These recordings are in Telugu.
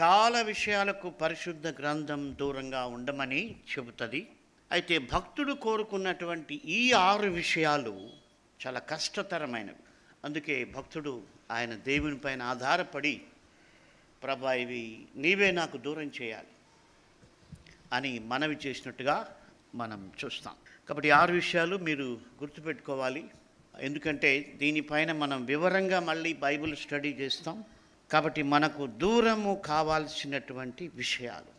చాలా విషయాలకు పరిశుద్ధ గ్రంథం దూరంగా ఉండమని చెబుతుంది. అయితే భక్తుడు కోరుకున్నటువంటి ఈ ఆరు విషయాలు చాలా కష్టతరమైనవి. అందుకే భక్తుడు ఆయన దేవుని పైన ఆధారపడి ప్రభా ఇవి నీవే నాకు దూరం చేయాలి అని మనవి చేసినట్టుగా మనం చూస్తాం. కాబట్టి ఆరు విషయాలు మీరు గుర్తుపెట్టుకోవాలి. ఎందుకంటే దీనిపైన మనం వివరంగా మళ్ళీ బైబిల్ స్టడీ చేస్తాం. కాబట్టి మనకు దూరము కావాల్సినటువంటి విషయాలు.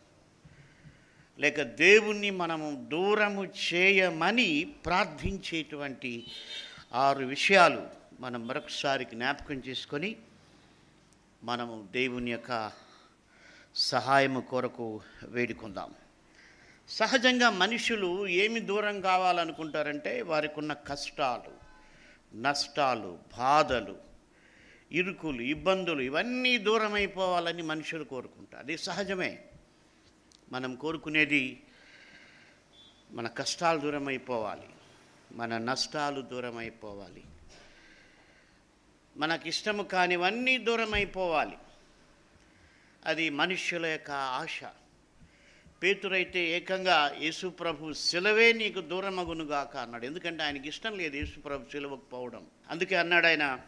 లేక దేవుణ్ణి మనము దూరము చేయమని ప్రార్థించేటువంటి ఆరు విషయాలు మనం మరొకసారి జ్ఞాపకం చేసుకొని మనము దేవుని యొక్క సహాయము కొరకు వేడుకుందాం. సహజంగా మనుషులు ఏమి దూరం కావాలనుకుంటారంటే వారికి ఉన్న కష్టాలు నష్టాలు బాధలు ఇరుకులు ఇబ్బందులు ఇవన్నీ దూరమైపోవాలని మనుషులు కోరుకుంటారు. అది సహజమే. మనం కోరుకునేది మన కష్టాలు దూరమైపోవాలి. మన నష్టాలు దూరం అయిపోవాలి మనకిష్టము కానివన్నీ దూరమైపోవాలి. అది మనుష్యుల యొక్క ఆశ. పేతురైతే ఏకంగా యేసుప్రభు శిలవే నీకు దూరమగునుగాక అన్నాడు. ఎందుకంటే ఆయనకి ఇష్టం లేదు యేసుప్రభు శిలవకు పోవడం. అందుకే అన్నాడు ఆయన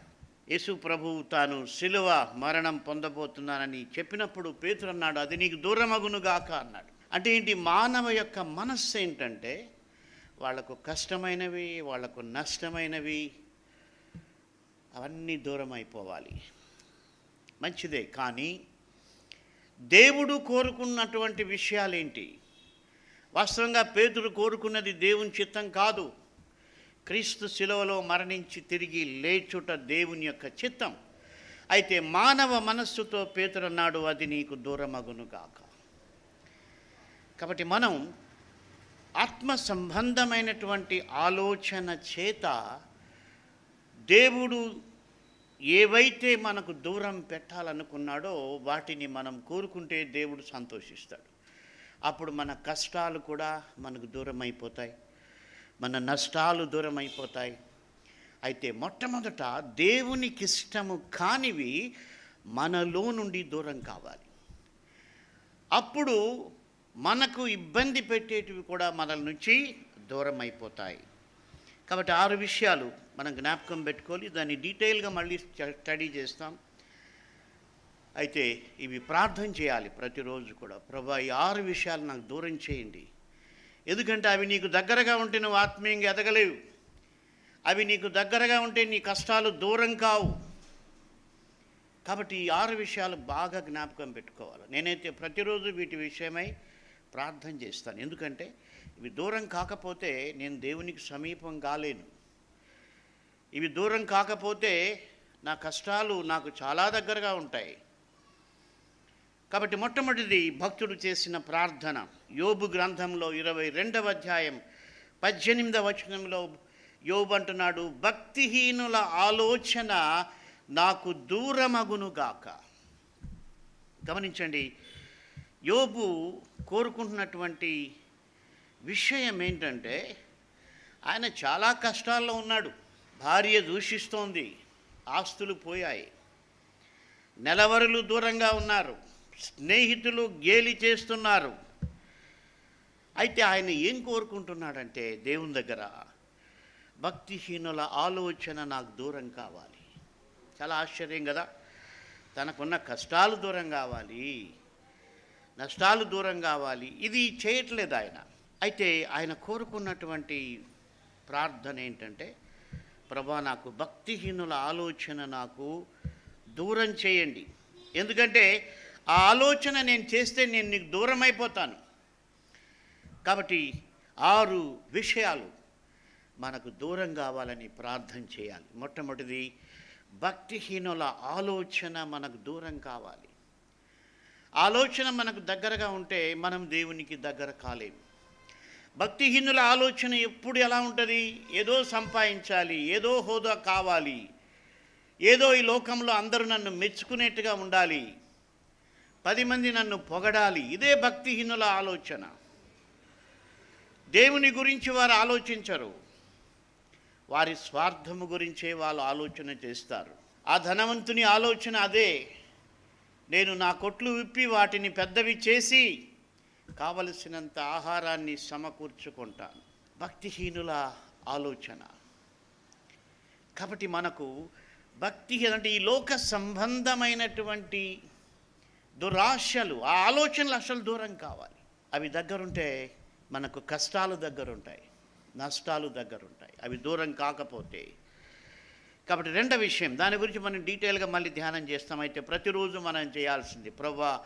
యేసుప్రభు తాను శిలువ మరణం పొందబోతున్నానని చెప్పినప్పుడు పేతురు అన్నాడు అది నీకు దూరమగునుగాక అన్నాడు. అంటే ఏంటి? మానవ యొక్క మనస్సు ఏంటంటే వాళ్ళకు కష్టమైనవి వాళ్ళకు నష్టమైనవి అవన్నీ దూరం అయిపోవాలి మంచిదే కానీ దేవుడు కోరుకున్నటువంటి విషయాలేంటి? వాస్తవంగా పేతుడు కోరుకున్నది దేవుని చిత్తం కాదు. క్రీస్తు శిలువలో మరణించి తిరిగి లేచుట దేవుని యొక్క చిత్తం. అయితే మానవ మనస్సుతో పేతురన్నాడు అది నీకు దూరమగును గాక. కాబట్టి మనం ఆత్మ సంబంధమైనటువంటి ఆలోచన చేత దేవుడు ఏవైతే మనకు దూరం పెట్టాలనుకున్నాడో వాటిని మనం కోరుకుంటే దేవుడు సంతోషిస్తాడు. అప్పుడు మన కష్టాలు కూడా మనకు దూరం అయిపోతాయి మన నష్టాలు దూరం అయిపోతాయి అయితే మొట్టమొదట దేవునికి ఇష్టము కానివి మనలో నుండి దూరం కావాలి. అప్పుడు మనకు ఇబ్బంది పెట్టేటివి కూడా మనల నుంచి దూరం అయిపోతాయి కాబట్టి ఆరు విషయాలు మనం జ్ఞాపకం పెట్టుకోవాలి. దాన్ని డీటెయిల్గా మళ్ళీ స్ట- స్టడీ చేస్తాం. అయితే ఇవి ప్రార్థన చేయాలి ప్రతిరోజు కూడా. ప్రభా ఈ ఆరు విషయాలు నాకు దూరం చేయండి. ఎందుకంటే అవి నీకు దగ్గరగా ఉంటే నువ్వు ఆత్మీయంగా ఎదగలేవు. అవి నీకు దగ్గరగా ఉంటే నీ కష్టాలు దూరం కావు. కాబట్టి ఈ ఆరు విషయాలు బాగా జ్ఞాపకం పెట్టుకోవాలి. నేనైతే ప్రతిరోజు వీటి విషయమై ప్రార్థన చేస్తాను. ఎందుకంటే ఇవి దూరం కాకపోతే నేను దేవునికి సమీపం కాలేను. ఇవి దూరం కాకపోతే నా కష్టాలు నాకు చాలా దగ్గరగా ఉంటాయి. కాబట్టి మొట్టమొదటిది భక్తుడు చేసిన ప్రార్థన. యోబు గ్రంథంలో ఇరవై రెండవ అధ్యాయం పద్దెనిమిదవ వచనంలో యోబు అంటున్నాడు భక్తిహీనుల ఆలోచన నాకు దూరమగునుగాక. గమనించండి యోబు కోరుకుంటున్నటువంటి విషయం ఏంటంటే ఆయన చాలా కష్టాల్లో ఉన్నాడు. భార్య దూషిస్తోంది ఆస్తులు పోయాయి నెలవరులు దూరంగా ఉన్నారు. స్నేహితులు గేలి చేస్తున్నారు. అయితే ఆయన ఏం కోరుకుంటున్నాడంటే దేవుని దగ్గర భక్తిహీనుల ఆలోచన నాకు దూరం కావాలి. చాలా ఆశ్చర్యం కదా? తనకున్న కష్టాలు దూరం కావాలి. నష్టాలు దూరం కావాలి. ఇది చేయట్లేదు ఆయన. అయితే ఆయన కోరుకున్నటువంటి ప్రార్థన ఏంటంటే ప్రభా నాకు భక్తిహీనుల ఆలోచన నాకు దూరం చేయండి. ఎందుకంటే ఆ ఆలోచన నేను చేస్తే నేను నీకు దూరం అయిపోతాను కాబట్టి ఆరు విషయాలు మనకు దూరం కావాలని ప్రార్థన చేయాలి. మొట్టమొదటిది భక్తిహీనుల ఆలోచన మనకు దూరం కావాలి. ఆలోచన మనకు దగ్గరగా ఉంటే మనం దేవునికి దగ్గర కాలేము. భక్తిహీనుల ఆలోచన ఎప్పుడు ఎలా ఉంటుంది? ఏదో సంపాదించాలి ఏదో హోదా కావాలి ఏదో ఈ లోకంలో అందరూ నన్ను మెచ్చుకునేట్టుగా ఉండాలి పది మంది నన్ను పొగడాలి. ఇదే భక్తిహీనుల ఆలోచన. దేవుని గురించి వారు ఆలోచించరు. వారి స్వార్థము గురించే వాళ్ళు ఆలోచన చేస్తారు. ఆ ధనవంతుని ఆలోచన అదే. నేను నా కొట్లు విప్పి వాటిని పెద్దవి చేసి కావలసినంత ఆహారాన్ని సమకూర్చుకుంటాను. భక్తిహీనుల ఆలోచన. కాబట్టి మనకు భక్తిహీన అంటే ఈ లోక సంబంధమైనటువంటి దురాశలు ఆ ఆలోచనలు అసలు దూరం కావాలి. అవి దగ్గరుంటే మనకు కష్టాలు దగ్గరుంటాయి నష్టాలు దగ్గరుంటాయి. అవి దూరం కాకపోతే. కాబట్టి రెండో విషయం దాని గురించి మనం డీటెయిల్గా మళ్ళీ ధ్యానం చేస్తామైతే ప్రతిరోజు మనం చేయాల్సింది ప్రభా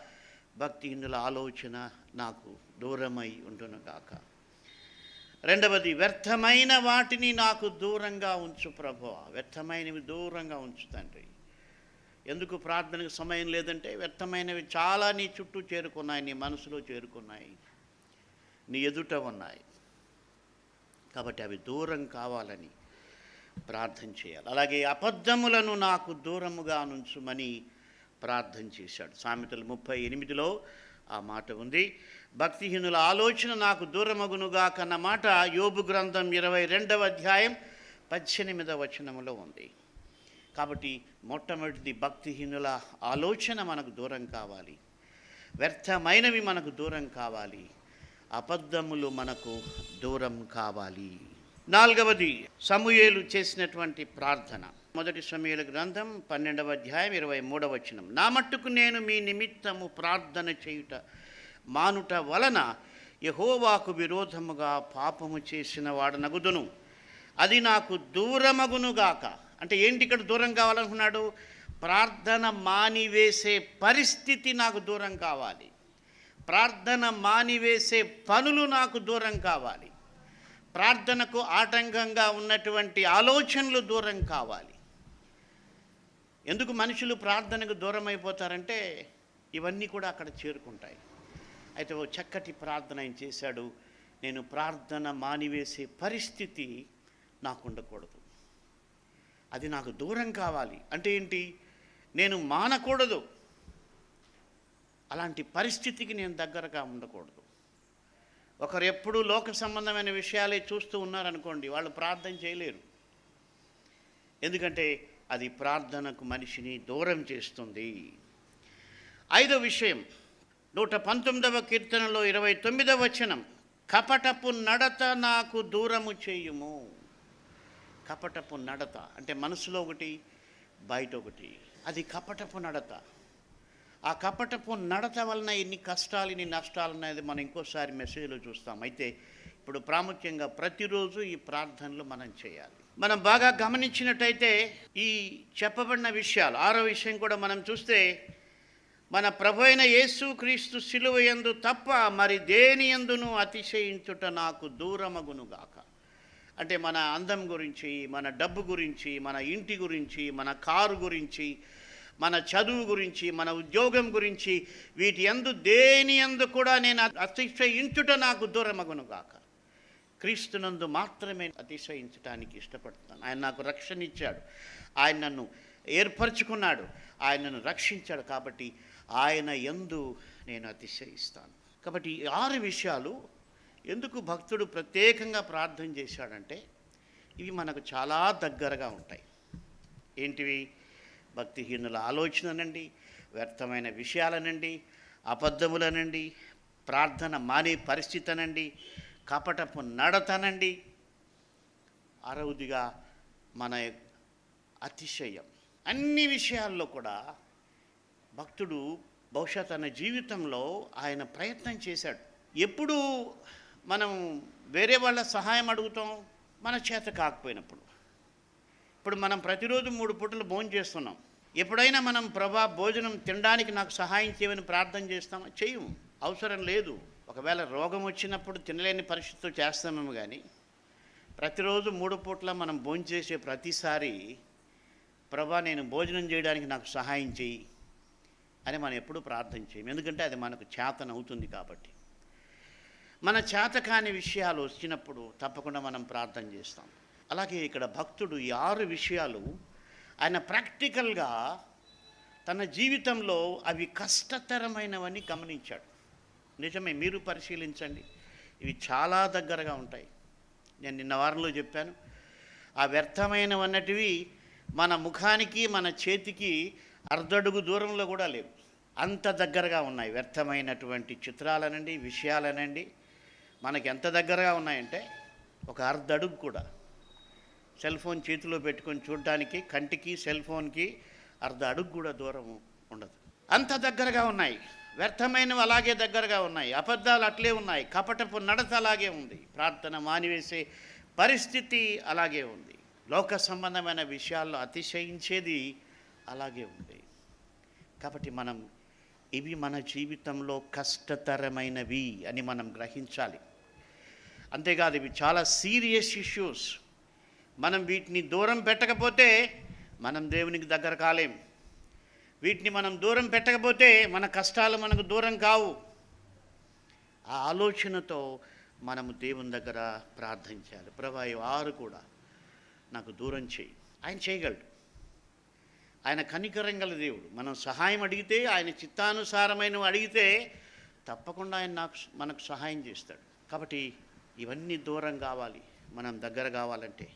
భక్తిహీనుల ఆలోచన నాకు దూరమై ఉండును గాక. రెండవది వ్యర్థమైన వాటిని నాకు దూరంగా ఉంచు ప్రభు. వ్యర్థమైనవి దూరంగా ఉంచు తండ్రి. ఎందుకు ప్రార్థనకు సమయం లేదంటే వ్యర్థమైనవి చాలా నీ చుట్టూ చేరుకున్నాయి నీ మనసులో చేరుకున్నాయి నీ ఎదుట ఉన్నాయి. కాబట్టి అవి దూరం కావాలని ప్రార్థన చేయాలి. అలాగే అబద్ధములను నాకు దూరముగా నుంచుమని ప్రార్థన చేశాడు. సామెతలు ముప్పై ఎనిమిదిలో ఆ మాట ఉంది. భక్తిహీనుల ఆలోచన నాకు దూరమగునుగా కన్న మాట యోబు గ్రంథం ఇరవై రెండవ అధ్యాయం పద్దెనిమిదవ వచనములో ఉంది. కాబట్టి మొట్టమొదటిది భక్తిహీనుల ఆలోచన మనకు దూరం కావాలి. వ్యర్థమైనవి మనకు దూరం కావాలి. అబద్ధములు మనకు దూరం కావాలి. నాలుగవది సమూయేలు చేసినటువంటి ప్రార్థన. మొదటి సమూయేలు గ్రంథం పన్నెండవ అధ్యాయం ఇరవై మూడవ వచనం. నా మట్టుకు నేను మీ నిమిత్తము ప్రార్థన చేయుట మానుట వలన యహోవాకు విరోధముగా పాపము చేసిన వాడనగుదును. అది నాకు దూరమగునుగాక. అంటే ఏంటి ఇక్కడ దూరం కావాలనుకున్నాడు? ప్రార్థన మానివేసే పరిస్థితి నాకు దూరం కావాలి. ప్రార్థన మానివేసే పనులు నాకు దూరం కావాలి. ప్రార్థనకు ఆటంకంగా ఉన్నటువంటి ఆలోచనలు దూరం కావాలి. ఎందుకు మనుషులు ప్రార్థనకు దూరం అయిపోతారంటే ఇవన్నీ కూడా అక్కడ చేరుకుంటాయి. అయితే ఓ చక్కటి ప్రార్థన ఆయన చేశాడు. నేను ప్రార్థన మానివేసే పరిస్థితి నాకు ఉండకూడదు. అది నాకు దూరం కావాలి. అంటే ఏంటి? నేను మానకూడదు. అలాంటి పరిస్థితికి నేను దగ్గరగా ఉండకూడదు. ఒకరు ఎప్పుడూ లోక సంబంధమైన విషయాలే చూస్తూ ఉన్నారనుకోండి వాళ్ళు ప్రార్థన చేయలేరు. ఎందుకంటే అది ప్రార్థనకు మనిషిని దూరం చేస్తుంది. ఐదో విషయం నూట పంతొమ్మిదవ కీర్తనలో ఇరవై తొమ్మిదవ వచనం కపటపు నడత నాకు దూరము చేయుము. కపటపు నడత. అంటే మనసులో ఒకటి బయట ఒకటి. అది కపటపు నడత. ఆ కపటపు నడత వలన ఎన్ని కష్టాలు ఎన్ని నష్టాలు అనేది మనం ఇంకోసారి మెసేజ్లో చూస్తాం. అయితే ఇప్పుడు ప్రాముఖ్యంగా ప్రతిరోజు ఈ ప్రార్థనలు మనం చేయాలి. మనం బాగా గమనించినట్టయితే ఈ చెప్పబడిన విషయాలు ఆరో విషయం కూడా మనం చూస్తే మన ప్రభు అయిన యేసు క్రీస్తు శిలువ ఎందు తప్ప మరి దేని ఎందును అతిశయించుట నాకు దూరమగునుగాక. అంటే మన అందం గురించి మన డబ్బు గురించి మన ఇంటి గురించి మన కారు గురించి మన చదువు గురించి మన ఉద్యోగం గురించి వీటి ఎందు దేని ఎందు కూడా నేను అతిశయించుట నాకు దూరమగునుగాక క్రీస్తునందు మాత్రమే అతిశయించడానికి ఇష్టపడుతున్నాను. ఆయన నాకు రక్షణ ఇచ్చాడు. ఆయన నన్ను ఏర్పరచుకున్నాడు. ఆయన నన్ను రక్షించాడు కాబట్టి ఆయన ఎందు నేను అతిశయిస్తాను. కాబట్టి ఆరు విషయాలు ఎందుకు భక్తుడు ప్రత్యేకంగా ప్రార్థన చేశాడంటే ఇవి మనకు చాలా దగ్గరగా ఉంటాయి. ఏంటివి? భక్తిహీనుల ఆలోచననండి వ్యర్థమైన విషయాలనండి అబద్ధములనండి ప్రార్థన మానే పరిస్థితి అనండి కపటపు నడతనండి. అరవదిగా మన అతిశయం. అన్ని విషయాల్లో కూడా భక్తుడు బహుశా తన జీవితంలో ఆయన ప్రయత్నం చేశాడు. ఎప్పుడు మనం వేరే వాళ్ళ సహాయం అడుగుతాం మన చేత కాకపోయినప్పుడు. ఇప్పుడు మనం ప్రతిరోజు మూడు పూటలు భోజనం చేస్తున్నాం. ఎప్పుడైనా మనం ప్రభా భోజనం తినడానికి నాకు సహాయం చేయమని ప్రార్థన చేస్తామా? చేయము అవసరం లేదు. ఒకవేళ రోగం వచ్చినప్పుడు తినలేని పరిస్థితులు చేస్తామేమో కానీ ప్రతిరోజు మూడు పూట్ల మనం భోజనం చేసే ప్రతిసారి ప్రభా నేను భోజనం చేయడానికి నాకు సహాయం చేయి అని మనం ఎప్పుడూ ప్రార్థన చేయం ఎందుకంటే అది మనకు చేతనవుతుంది కాబట్టి. మన చేతకాని విషయాలు వచ్చినప్పుడు తప్పకుండా మనం ప్రార్థన చేస్తాం. అలాగే ఇక్కడ భక్తుడు ఈ ఆరు విషయాలు ఆయన ప్రాక్టికల్గా తన జీవితంలో అవి కష్టతరమైనవని గమనించాడు. నిజమే మీరు పరిశీలించండి. ఇవి చాలా దగ్గరగా ఉంటాయి. నేను నిన్న వారంలో చెప్పాను. ఆ వ్యర్థమైనవన్నటివి మన ముఖానికి మన చేతికి అర్ధడుగు దూరంలో కూడా లేవు. అంత దగ్గరగా ఉన్నాయి. వ్యర్థమైనటువంటి చిత్రాలనండి విషయాలనండి. మనకి ఎంత దగ్గరగా ఉన్నాయంటే ఒక అర్ధ అడుగు కూడా. సెల్ ఫోన్ చేతిలో పెట్టుకొని చూడడానికి కంటికి సెల్ ఫోన్కి అర్ధ అడుగు కూడా దూరం ఉండదు. అంత దగ్గరగా ఉన్నాయి. వ్యర్థమైనవి అలాగే దగ్గరగా ఉన్నాయి. అబద్ధాలు అట్లే ఉన్నాయి. కపటపు నడత అలాగే ఉంది. ప్రార్థన మానివేసే పరిస్థితి అలాగే ఉంది. లోక సంబంధమైన విషయాల్లో అతిశయించేది అలాగే ఉంది. కాబట్టి మనం ఇవి మన జీవితంలో కష్టతరమైనవి అని మనం గ్రహించాలి. అంతేకాదు ఇవి చాలా సీరియస్ ఇష్యూస్. మనం వీటిని దూరం పెట్టకపోతే మనం దేవునికి దగ్గర కాలేం. వీటిని మనం దూరం పెట్టకపోతే మన కష్టాలు మనకు దూరం కావు. ఆ ఆలోచనతో మనము దేవుని దగ్గర ప్రార్థించాలి ప్రభా ఆరు కూడా నాకు దూరం చేయి. ఆయన చేయగలడు. ఆయన కనికరం గల దేవుడు. మనం సహాయం అడిగితే ఆయన చిత్తానుసారమైన అడిగితే తప్పకుండా ఆయన నాకు మనకు సహాయం చేస్తాడు. కాబట్టి ఇవన్నీ దూరం కావాలి మనం దగ్గర కావాలంటే.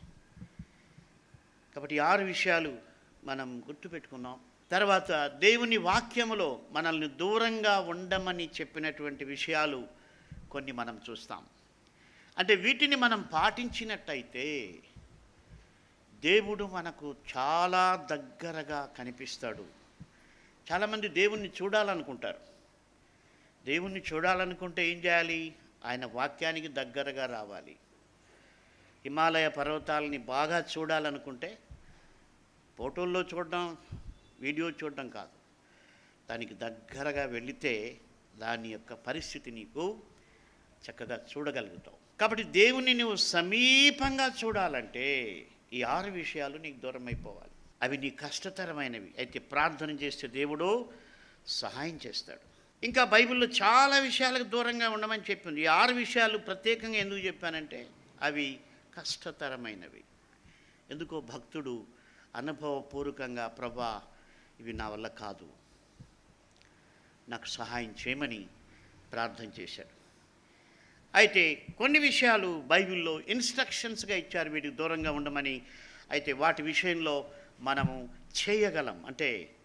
కాబట్టి ఆరు విషయాలు మనం గుర్తుపెట్టుకున్నాం తర్వాత దేవుని వాక్యములో మనల్ని దూరంగా ఉండమని చెప్పినటువంటి విషయాలు కొన్ని మనం చూస్తాం. అంటే వీటిని మనం పాటించినట్టయితే దేవుడు మనకు చాలా దగ్గరగా కనిపిస్తాడు. చాలామంది దేవుణ్ణి చూడాలనుకుంటారు. దేవుణ్ణి చూడాలనుకుంటే ఏం చేయాలి? ఆయన వాక్యానికి దగ్గరగా రావాలి. హిమాలయ పర్వతాలని బాగా చూడాలనుకుంటే ఫోటోల్లో చూడడం వీడియో చూడడం కాదు. దానికి దగ్గరగా వెళితే దాని యొక్క పరిస్థితి నీకు చక్కగా చూడగలుగుతావు. కాబట్టి దేవుణ్ణి నువ్వు సమీపంగా చూడాలంటే ఈ ఆరు విషయాలు నీకు దూరం అయిపోవాలి అవి నీ కష్టతరమైనవి. అయితే ప్రార్థన చేస్తే దేవుడు సహాయం చేస్తాడు. ఇంకా బైబిల్లో చాలా విషయాలకు దూరంగా ఉండమని చెప్పింది. ఈ ఆరు విషయాలు ప్రత్యేకంగా ఎందుకు చెప్పానంటే అవి కష్టతరమైనవి. ఎందుకో భక్తుడు అనుభవపూర్వకంగా ప్రభా ఇవి నా వల్ల కాదు. నాకు సహాయం చేయమని ప్రార్థన చేశాడు. అయితే కొన్ని విషయాలు బైబిల్లో ఇన్స్ట్రక్షన్స్గా ఇచ్చారు. వీటికి దూరంగా ఉండమని అయితే వాటి విషయంలో మనము చేయగలం. అంటే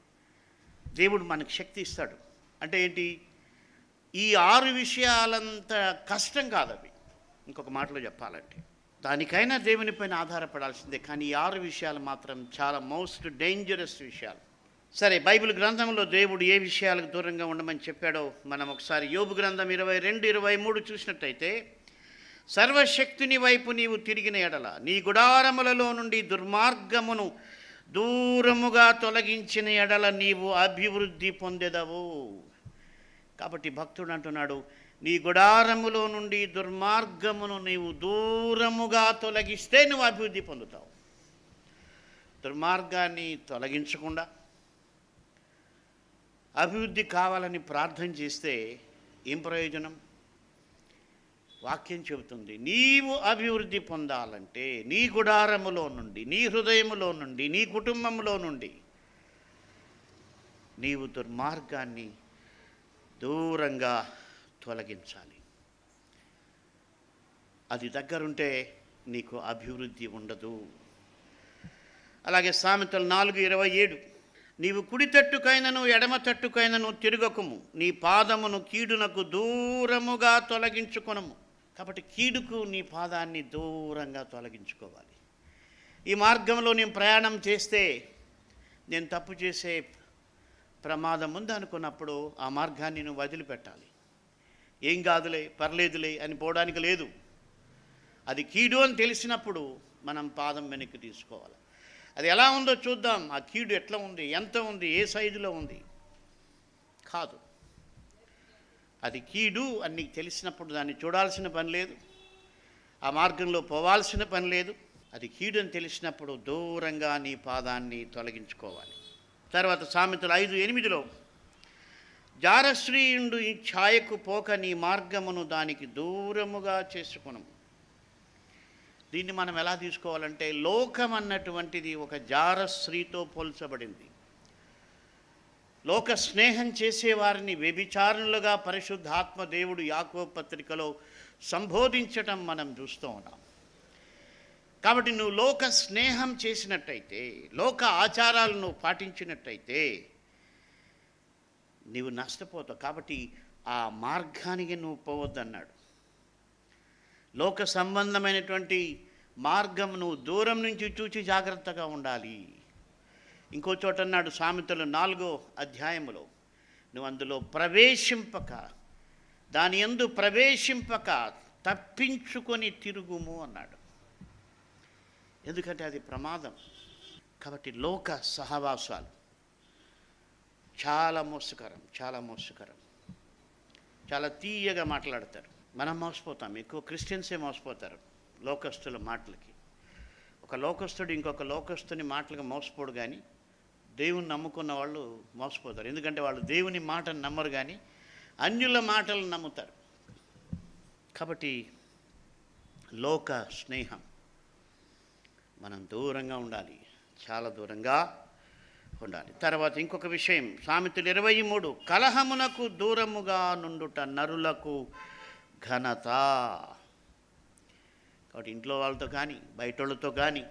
దేవుడు మనకు శక్తి ఇస్తాడు. అంటే ఏంటి? ఈ ఆరు విషయాలంత కష్టం కాదు అవి ఇంకొక మాటలో చెప్పాలంటే. దానికైనా దేవునిపైన ఆధారపడాల్సిందే. కానీ ఈ ఆరు విషయాలు మాత్రం చాలా మోస్ట్ డేంజరస్ విషయాలు. సరే బైబిల్ గ్రంథంలో దేవుడు ఏ విషయాలకు దూరంగా ఉండమని చెప్పాడో మనం ఒకసారి యోబు గ్రంథం ఇరవై రెండు ఇరవై మూడు చూసినట్టయితే సర్వశక్తుని వైపు నీవు తిరిగిన ఎడల నీ గుడారములలో నుండి దుర్మార్గమును దూరముగా తొలగించిన ఎడల నీవు అభివృద్ధి పొందెదవు. కాబట్టి భక్తుడు అంటున్నాడు నీ గుడారములో నుండి దుర్మార్గమును నీవు దూరముగా తొలగిస్తే నువ్వు అభివృద్ధి పొందుతావు. దుర్మార్గాన్ని తొలగించకుండా అభివృద్ధి కావాలని ప్రార్థన చేస్తే ఏం ప్రయోజనం? వాక్యం చెబుతుంది నీవు అభివృద్ధి పొందాలంటే నీ గుడారములో నుండి నీ హృదయములో నుండి నీ కుటుంబంలో నుండి నీవు దుర్మార్గాన్ని దూరంగా తొలగించాలి. అది దగ్గరుంటే నీకు అభివృద్ధి ఉండదు. అలాగే సామెతలు నాలుగు ఇరవై ఏడు. నీవు కుడి తట్టుకైనను ఎడమ తట్టుకైనను తిరగకుము. నీ పాదమును కీడునకు దూరముగా తొలగించుకొనము. కాబట్టి కీడుకు నీ పాదాన్ని దూరంగా తొలగించుకోవాలి. ఈ మార్గంలో నేను ప్రయాణం చేస్తే నేను తప్పు చేసే ప్రమాదం ఉంది అనుకున్నప్పుడు ఆ మార్గాన్ని నువ్వు వదిలిపెట్టాలి. ఏం కాదులే పర్లేదులే అని పోవడానికి లేదు. అది కీడు అని తెలిసినప్పుడు మనం పాదం వెనక్కి తీసుకోవాలి. అది ఎలా ఉందో చూద్దాం. ఆ కీడు ఎట్లా ఉంది? ఎంత ఉంది? ఏ సైజులో ఉంది? కాదు. అది కీడు అని నీకు తెలిసినప్పుడు దాన్ని చూడాల్సిన పని లేదు. ఆ మార్గంలో పోవాల్సిన పని లేదు. అది కీడు అని తెలిసినప్పుడు దూరంగా నీ పాదాన్ని తొలగించుకోవాలి. తర్వాత సామెతలు ఐదు ఎనిమిదిలో జారశ్రీయుండు ఈ ఛాయకు పోక నీ మార్గమును దానికి దూరముగా చేసుకునము దీన్ని మనం ఎలా తీసుకోవాలంటే లోకం అన్నటువంటిది ఒక జారశ్రీతో పోల్చబడింది. లోక స్నేహం చేసేవారిని వ్యభిచారులుగా పరిశుద్ధాత్మ దేవుడు యాకో పత్రికలో సంబోధించటం మనం చూస్తూ ఉన్నాం. కాబట్టి నువ్వు లోక స్నేహం చేసినట్టయితే లోక ఆచారాలను పాటించినట్టయితే నీవు నష్టపోతావు. కాబట్టి ఆ మార్గానికి నువ్వు పోవద్దన్నాడు. లోక సంబంధమైనటువంటి మార్గం నువ్వు దూరం నుంచి చూచి జాగ్రత్తగా ఉండాలి. ఇంకో చోట అన్నాడు సామెతలు నాలుగో అధ్యాయములో నువ్వు అందులో ప్రవేశింపక దాని ఎందు ప్రవేశింపక తప్పించుకొని తిరుగుము అన్నాడు. ఎందుకంటే అది ప్రమాదం. కాబట్టి లోక సహవాసాలు. చాలా మోసకరం చాలా మోసకరం. చాలా తీయగా మాట్లాడతారు. మనం మోసపోతాం. ఎక్కువ క్రిస్టియన్సే మోసపోతారు లోకస్తుల మాటలకి. ఒక లోకస్తుడు ఇంకొక లోకస్తుని మాటలుగా మోసపోడు కానీ దేవుని నమ్ముకున్న వాళ్ళు మోసపోతారు. ఎందుకంటే వాళ్ళు దేవుని మాటను నమ్మరు కానీ అన్యుల మాటలు నమ్ముతారు. కాబట్టి లోక స్నేహం. మనం దూరంగా ఉండాలి. చాలా దూరంగా ఉండాలి. తర్వాత ఇంకొక విషయం. సామెతలు ఇరవై మూడు. కలహమునకు దూరముగా నుండుట నరులకు ఘనత. కాబట్టి ఇంట్లో వాళ్ళతో కానీ బయట వాళ్ళతో కానీ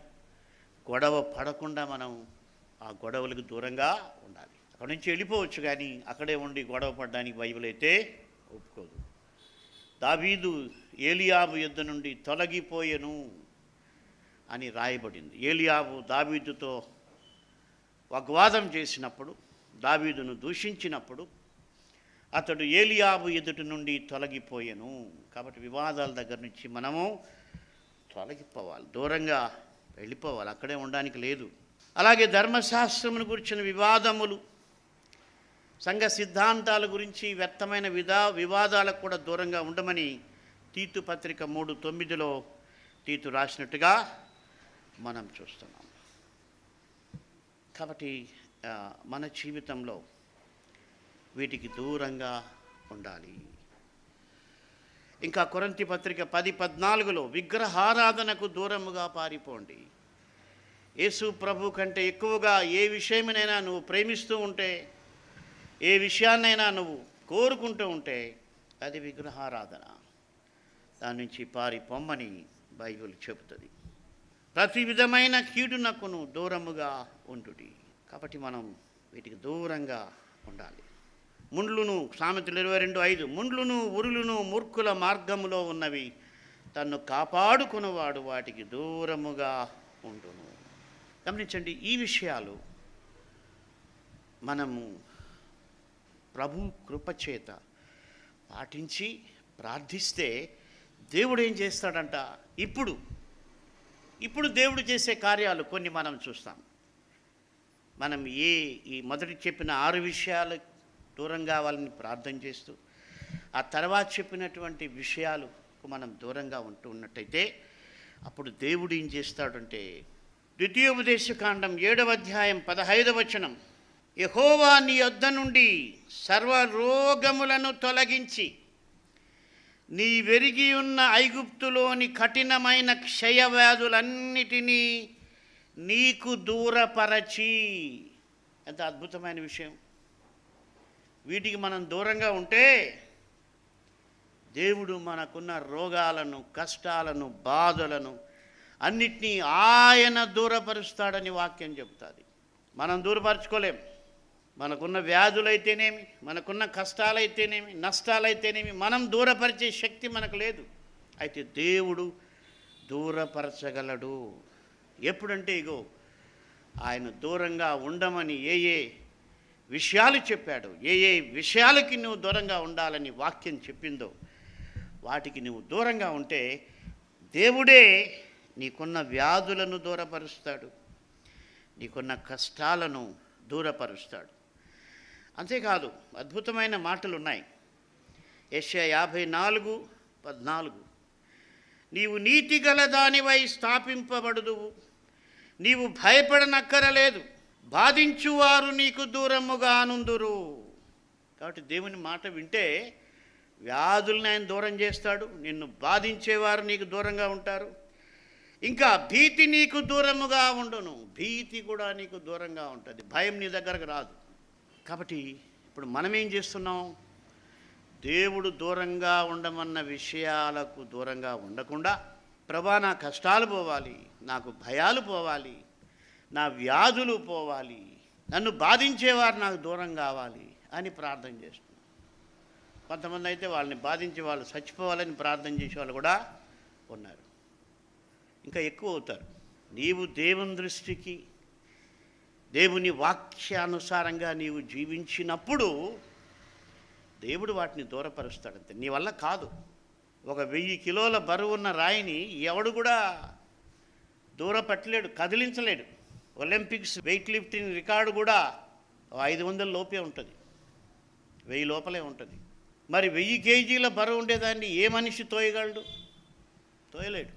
గొడవ పడకుండా మనం ఆ గొడవలకు దూరంగా ఉండాలి. అక్కడి నుంచి వెళ్ళిపోవచ్చు కానీ అక్కడే ఉండి గొడవ పడడానికి బైబిల్ అయితే ఒప్పుకోదు. దావీదు ఏలియాబు యుద్ధ నుండి తొలగిపోయెను. అని రాయబడింది. ఏలియాబు దావీదుతో వాగ్వాదం చేసినప్పుడు దావీదును దూషించినప్పుడు అతడు ఏలియాబు ఎదుటి నుండి తొలగిపోయాను. కాబట్టి వివాదాల దగ్గర నుంచి మనము తొలగిపోవాలి దూరంగా వెళ్ళిపోవాలి అక్కడే ఉండడానికి లేదు. అలాగే ధర్మశాస్త్రమును గురించిన వివాదములు సంఘ సిద్ధాంతాల గురించి వ్యర్థమైన విధా వివాదాలకు కూడా దూరంగా ఉండమని తీతు పత్రిక మూడు తొమ్మిదిలో తీతు రాసినట్టుగా మనం చూస్తున్నాం. కాబట్టి మన జీవితంలో వీటికి దూరంగా ఉండాలి. ఇంకా కొరంతి పత్రిక పది పద్నాలుగులో విగ్రహారాధనకు దూరముగా పారిపోండి. యేసు ప్రభు కంటే ఎక్కువగా ఏ విషయమైనా నువ్వు ప్రేమిస్తూ ఉంటే ఏ విషయాన్నైనా నువ్వు కోరుకుంటూ ఉంటే అది విగ్రహారాధన. దాని నుంచి పారి పొమ్మని బైబిల్ చెబుతుంది. ప్రతి విధమైన కీడునకును దూరముగా ఉంటుటి కాబట్టి మనం వీటికి దూరంగా ఉండాలి. ముండ్లును సామెతలు ఇరవై రెండు ఐదు ముండ్లును ఉరులును మూర్ఖుల మార్గములో ఉన్నవి తన్ను కాపాడుకున్నవాడు వాటికి దూరముగా ఉండును. గమనించండి ఈ విషయాలు మనము ప్రభు కృపచేత పాటించి ప్రార్థిస్తే దేవుడు ఏం చేస్తాడంట? ఇప్పుడు ఇప్పుడు దేవుడు చేసే కార్యాలు కొన్ని మనం చూస్తాం. మనం ఏ ఈ మొదటి చెప్పిన ఆరు విషయాలు దూరం కావాలని ప్రార్థన చేస్తూ ఆ తర్వాత చెప్పినటువంటి విషయాలకు మనం దూరంగా ఉంటూ ఉన్నట్టయితే అప్పుడు దేవుడు ఏం చేస్తాడంటే ద్వితీయోపదేశకాండం ఏడవ అధ్యాయం పదహైదవ వచనం యహోవా నీ యొద్ద నుండి సర్వరోగములను తొలగించి నీ వెరిగి ఉన్న ఐగుప్తులోని కఠినమైన క్షయవ్యాధులన్నిటినీ నీకు దూరపరచి. ఎంత అద్భుతమైన విషయం. వీటికి మనం దూరంగా ఉంటే దేవుడు మనకున్న రోగాలను కష్టాలను బాధలను అన్నిటినీ ఆయన దూరపరుస్తాడని వాక్యం చెబుతుంది. మనం దూరపరచుకోలేము మనకున్న వ్యాధులైతేనేమి మనకున్న కష్టాలైతేనేమి నష్టాలైతేనేమి మనం దూరపరిచే శక్తి మనకు లేదు. అయితే దేవుడు దూరపరచగలడు. ఎప్పుడంటే ఇగో ఆయన దూరంగా ఉండమని ఏ ఏ విషయాలు చెప్పాడు ఏ ఏ విషయాలకి నువ్వు దూరంగా ఉండాలని వాక్యం చెప్పిందో వాటికి నువ్వు దూరంగా ఉంటే దేవుడే నీకున్న వ్యాధులను దూరపరుస్తాడు నీకున్న కష్టాలను దూరపరుస్తాడు. అంతేకాదు అద్భుతమైన మాటలు ఉన్నాయి యెషయా యాభై నాలుగు పద్నాలుగు. నీవు నీతి గల దానివై స్థాపింపబడుదువు. నీవు భయపడనక్కరలేదు. బాధించువారు నీకు దూరముగా నుందురు. కాబట్టి దేవుని మాట వింటే వ్యాధుల్ని ఆయన దూరం చేస్తాడు. నిన్ను బాధించేవారు నీకు దూరంగా ఉంటారు. ఇంకా భీతి నీకు దూరముగా ఉండును. భీతి కూడా నీకు దూరంగా ఉంటుంది. భయం నీ దగ్గరకు రాదు. కాబట్టి ఇప్పుడు మనం ఏం చేస్తున్నాం? దేవుడు దూరంగా ఉండమన్న విషయాలకు దూరంగా ఉండకుండా ప్రభా నా కష్టాలు పోవాలి నాకు భయాలు పోవాలి నా వ్యాధులు పోవాలి నన్ను బాధించేవారు నాకు దూరం కావాలి అని ప్రార్థన చేస్తున్నాం. కొంతమంది అయితే వాళ్ళని బాధించి వాళ్ళు చచ్చిపోవాలని ప్రార్థన చేసే వాళ్ళు కూడా ఉన్నారు. ఇంకా ఎక్కువ అవుతారు. నీవు దేవుని దృష్టికి దేవుని వాక్యానుసారంగా నీవు జీవించినప్పుడు దేవుడు వాటిని దూరపరుస్తాడంతే. నీ వల్ల కాదు. ఒక వెయ్యి కిలోల బరువున్న రాయిని ఎవడు కూడా దూరపట్టలేడు కదిలించలేడు. ఒలింపిక్స్ వెయిట్ లిఫ్టింగ్ రికార్డు కూడా ఐదు వందల లోపే ఉంటుంది. వెయ్యి లోపలే ఉంటుంది. మరి వెయ్యి కేజీల బరువు ఉండేదాన్ని ఏ మనిషి తోయగలడు? తోయలేడు.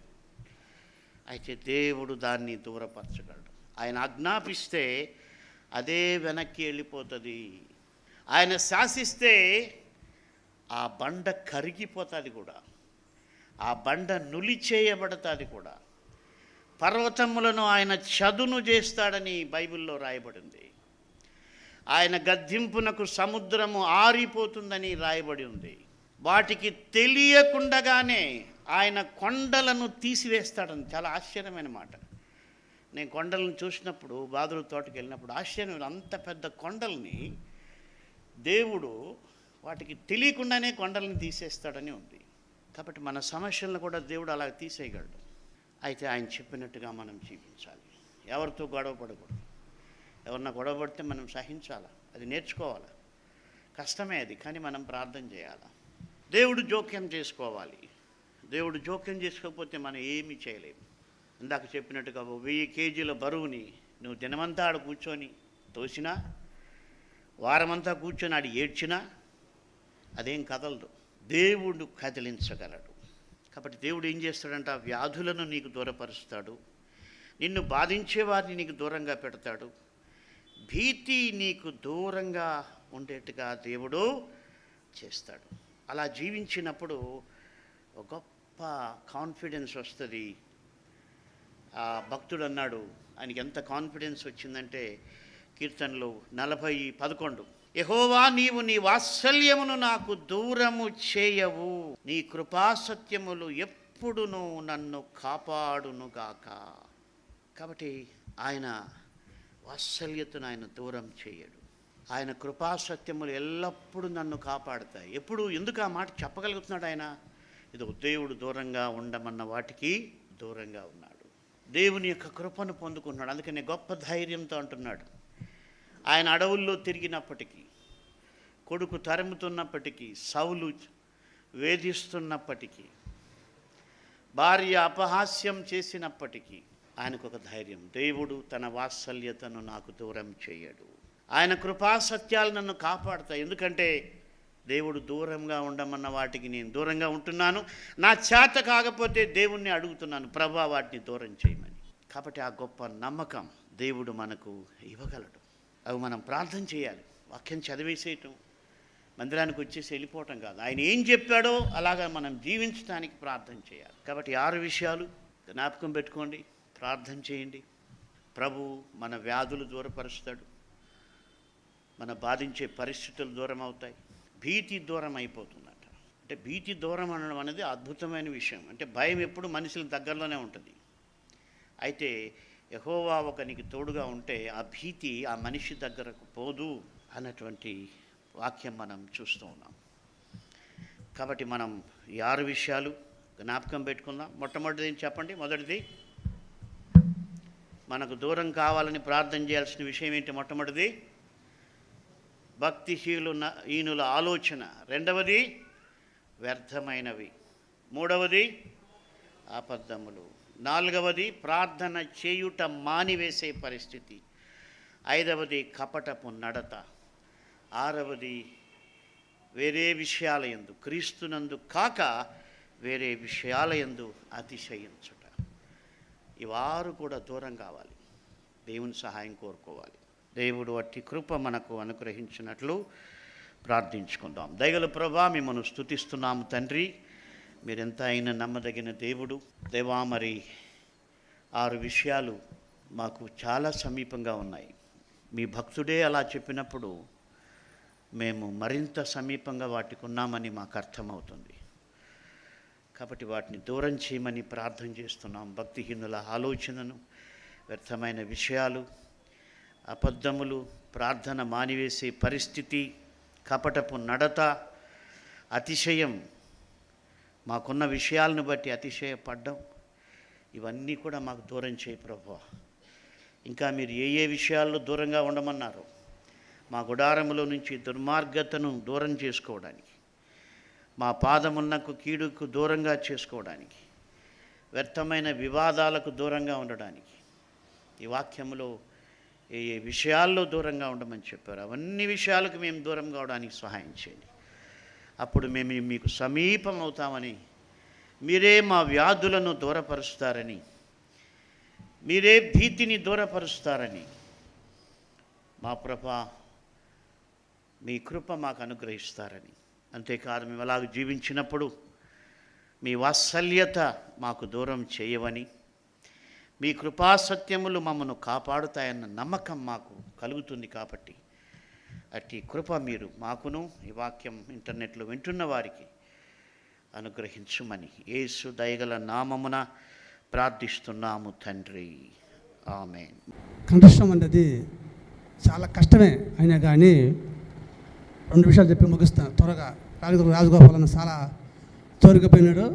అయితే దేవుడు దాన్ని దూరపరచగలడు. ఆయన ఆజ్ఞాపిస్తే అదే వెనక్కి వెళ్ళిపోతుంది. ఆయన శాసిస్తే ఆ బండ కరిగిపోతుంది కూడా. ఆ బండ నులి చేయబడతాది కూడా. పర్వతములను ఆయన చదును చేస్తాడని బైబిల్లో రాయబడింది. ఆయన గద్దింపునకు సముద్రము ఆరిపోతుందని రాయబడి ఉంది. వాటికి తెలియకుండగానే ఆయన కొండలను తీసివేస్తాడని చాలా ఆశ్చర్యమైన మాట. నేను కొండలను చూసినప్పుడు బాదుల తోటకి వెళ్ళినప్పుడు ఆశ్చర్యం అంత పెద్ద కొండల్ని దేవుడు వాటికి తెలియకుండానే కొండల్ని తీసేస్తాడని ఉంది. కాబట్టి మన సమస్యలను కూడా దేవుడు అలా తీసేయగలడు. అయితే ఆయన చెప్పినట్టుగా మనం జీవించాలి. ఎవరితో గొడవ పడకూడదు. ఎవరన్నా గొడవ పడితే మనం సహించాలా? అది నేర్చుకోవాలా? కష్టమే అది కానీ మనం ప్రార్థన చేయాలా? దేవుడు జోక్యం చేసుకోవాలి. దేవుడు జోక్యం చేసుకోకపోతే మనం ఏమీ చేయలేము. ఇందాక చెప్పినట్టుగా ఓ వెయ్యి కేజీల బరువుని నువ్వు దినమంతా ఆడ కూర్చొని తోసినా వారమంతా కూర్చొని ఆడు ఏడ్చినా అదేం కదలదు. దేవుడు కదిలించగలడు. కాబట్టి దేవుడు ఏం చేస్తాడంట? ఆ వ్యాధులను నీకు దూరపరుస్తాడు. నిన్ను బాధించే వారిని నీకు దూరంగా పెడతాడు. భీతి నీకు దూరంగా ఉండేట్టుగా దేవుడు చేస్తాడు. అలా జీవించినప్పుడు ఒక గొప్ప కాన్ఫిడెన్స్ వస్తుంది. ఆ భక్తుడు అన్నాడు ఆయనకి ఎంత కాన్ఫిడెన్స్ వచ్చిందంటే కీర్తనలు నలభై పదకొండు. యహోవా నీవు నీ వాత్సల్యమును నాకు దూరము చేయవు. నీ కృపాసత్యములు ఎప్పుడును నన్ను కాపాడునుగాక. కాబట్టి ఆయన వాత్సల్యతను ఆయన దూరం చేయడు. ఆయన కృపాసత్యములు ఎల్లప్పుడూ నన్ను కాపాడుతాయి. ఎప్పుడు ఎందుకు ఆ మాట చెప్పగలుగుతున్నాడు ఆయన? ఇది దేవుడు దూరంగా ఉండమన్న వాటికి దూరంగా ఉన్నాడు. దేవుని యొక్క కృపను పొందుకుంటున్నాడు. అందుకనే గొప్ప ధైర్యంతో అంటున్నాడు. ఆయన అడవుల్లో తిరిగినప్పటికీ కొడుకు తరుముతున్నప్పటికీ సౌలు వేధిస్తున్నప్పటికీ భార్య అపహాస్యం చేసినప్పటికీ ఆయనకు ఒక ధైర్యం. దేవుడు తన వాత్సల్యతను నాకు దూరం చేయడు. ఆయన కృపాసత్యాలు నన్ను కాపాడుతాయి. ఎందుకంటే దేవుడు దూరంగా ఉండమన్న వాటికి నేను దూరంగా ఉంటున్నాను. నా చేత కాకపోతే దేవుణ్ణి అడుగుతున్నాను. ప్రభా వాటిని దూరం చేయమని. కాబట్టి ఆ గొప్ప నమ్మకం దేవుడు మనకు ఇవ్వగలడు. అవి మనం ప్రార్థన చేయాలి. వాక్యం చదివేసేయటం. మందిరానికి వచ్చేసి వెళ్ళిపోవటం కాదు. ఆయన ఏం చెప్పాడో అలాగా మనం జీవించడానికి ప్రార్థన చేయాలి. కాబట్టి ఆరు విషయాలు జ్ఞాపకం పెట్టుకోండి. ప్రార్థన చేయండి. ప్రభు మన వ్యాధులు దూరపరుస్తాడు. మన బాధించే పరిస్థితులు దూరం అవుతాయి భీతి దూరం అయిపోతుందట. అంటే భీతి దూరం అనడం అనేది అద్భుతమైన విషయం. అంటే భయం ఎప్పుడు మనుషుల దగ్గరలోనే ఉంటుంది. అయితే యహోవా ఒకనికి తోడుగా ఉంటే ఆ భీతి ఆ మనిషి దగ్గరకు పోదు అన్నటువంటి వాక్యం మనం చూస్తూ ఉన్నాం. కాబట్టి మనం ఈ ఆరు విషయాలు జ్ఞాపకం పెట్టుకుందాం. మొట్టమొదటిది చెప్పండి? మొదటిది మనకు దూరం కావాలని ప్రార్థన చేయాల్సిన విషయం ఏంటి? మొట్టమొదటిది భక్తిహీనుల ఈనుల ఆలోచన. రెండవది వ్యర్థమైనవి. మూడవది అబద్ధములు నాలుగవది ప్రార్థన చేయుట మానివేసే పరిస్థితి. ఐదవది కపటపు నడత. ఆరవది వేరే విషయాల ఎందు క్రీస్తునందు కాక వేరే విషయాల ఎందు అతిశయించుట. ఇవారు కూడా దూరం కావాలి. దేవుని సహాయం కోరుకోవాలి. దేవుడు అట్టి కృప మనకు అనుగ్రహించినట్లు ప్రార్థించుకుందాం. దయగల ప్రభా మిమ్మల్ని స్తుతిస్తున్నాము తండ్రి. మీరెంత అయినా నమ్మదగిన దేవుడు. దేవా మరి ఆరు విషయాలు మాకు చాలా సమీపంగా ఉన్నాయి. మీ భక్తుడే అలా చెప్పినప్పుడు మేము మరింత సమీపంగా వాటికి ఉన్నామని మాకు అర్థమవుతుంది. కాబట్టి వాటిని దూరం చేయమని ప్రార్థన చేస్తున్నాం. భక్తిహీనుల ఆలోచనను వ్యర్థమైన విషయాలు అబద్ధములు ప్రార్థన మానివేసే పరిస్థితి కపటపు నడత అతిశయం. మాకున్న విషయాలను బట్టి అతిశయపడ్డం. ఇవన్నీ కూడా మాకు దూరం చేయి ప్రభు. ఇంకా మీరు ఏ ఏ విషయాల్లో దూరంగా ఉండమన్నారు మా గుడారములో నుంచి దుర్మార్గతను దూరం చేసుకోవడానికి మా పాదమున్నకు కీడుకు దూరంగా చేసుకోవడానికి వ్యర్థమైన వివాదాలకు దూరంగా ఉండడానికి ఈ వాక్యములో ఏ ఏ విషయాల్లో దూరంగా ఉండమని చెప్పారు. అవన్నీ విషయాలకు మేము దూరం కావడానికి సహాయం చేయండి. అప్పుడు మేము మీకు సమీపం అవుతామని మీరే మా వ్యాధులను దూరపరుస్తారని మీరే భీతిని దూరపరుస్తారని మా ప్రభ మీ కృప మాకు అనుగ్రహిస్తారని. అంతేకాదు మేము అలాగ జీవించినప్పుడు మీ వాత్సల్యత మాకు దూరం చేయవని మీ కృపాసత్యములు మమ్మను కాపాడుతాయన్న నమ్మకం మాకు కలుగుతుంది కాబట్టి అట్టి కృప మీరు మాకును ఈ వాక్యం ఇంటర్నెట్లో వింటున్న వారికి అనుగ్రహించుమని యేసు దయగల నామమున ప్రార్థిస్తున్నాము తండ్రి. ఆమె కంఠస్థం అన్నది చాలా కష్టమే అయినా కానీ రెండు విషయాలు చెప్పి ముగిస్తాను త్వరగా రాజగోపాల్ రాజగోపాల్ అన్న చాలా తోరికపోయినాడు